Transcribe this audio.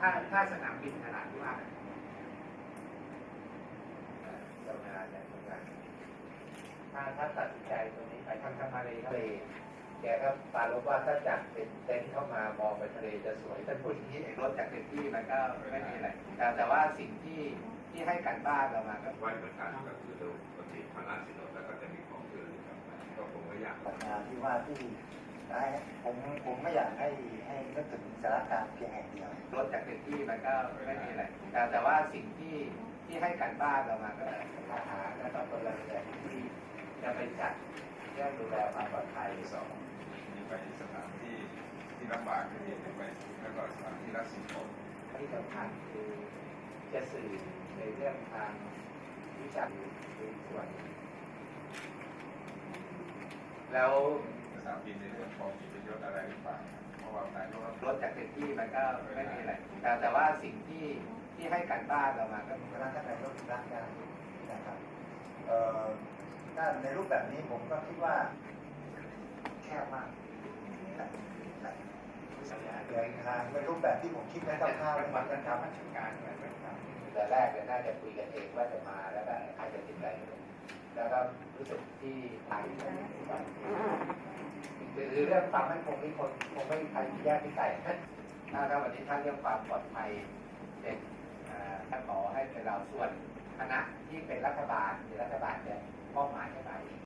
ถ้าถ้าสนามบินขนาดที่ว่าเจ้างานเนี่ยทำงานถ้าถ้าตัดสินใจตรงนี้ไปทางทางมาเลยครับทะเลแกก็ปรารบว่าถ้าจัดเป็นเต็นท์เข้ามามองไปทะเลจะสวยท่านพูดอย่างนี้เองรถจากเต็มที่มันก็ไม่มีอะไรแต่แต่ว่าสิ่งที่ที่ให้กันบ้านเรามาก็ไว้เหมือนกันก็คือเราปกติพระราชรถแล้วก็จะมีของเชิญกลับมาก็คงไม่อยากปัญหาที่ว่าที่ ได้ผมผมไม่อยากให้ให้นึกถึงสารกลารเพียงแห่งเดียวรถจากเต็มที่มันก็ไม่มีอะไรแต่แต่ว่าสิ่งที่ที่ให้กันบ้านเรามาก็ทหารและก็พลเรือนที่จะไปจัดเรื่องดูแลความปลอดภัยสองมีไปสถานที่ที่ลำบากที่เป็นไปแล้วก็สถานที่รักสิ่งของที่สำคัญคือจะสื่อในเรื่องทางวิชาคือส่วน แล้วส นามบินในเรื่องของกิจยศอะไรหรือเปล่าเพราะว่านายกรัฐมนตรรีถจากเต็มที่มันก็ไม่มีอะไรแต่แต่ว่าสิ่งที่ที่ให้กันบ้านเรามาก็คณะท่านนายกรักได้นะครับเอ่อถ้าในรูปแบบนี้ผมก็คิดว่าแคบมากนี่แหละนี่แหละเดินทางเป็นรูปแบบที่ผมคิดไว้คร่าวๆเป็เลยนมัวันนกักันนครัทำบราชการอะไรเป็นทำแต่แรกเนี่ยน่าจะคุยกันเองว่าจะมาแล้วก็ใครจะติดอะไร แล้วก็รู้สึกที่ไทยหรือเรื่องความมั่นคงที่คนคงไม่ใครแยกที่ไกลถ้าถ้าวันนี้ท่านเรื่องความปลอดภัยเด็กท่าถ้าขอให้เป็นเราส่วนคณะที่เป็นรัฐบาลหรือรัฐบาลเนี่ยมอบหมายให้ไป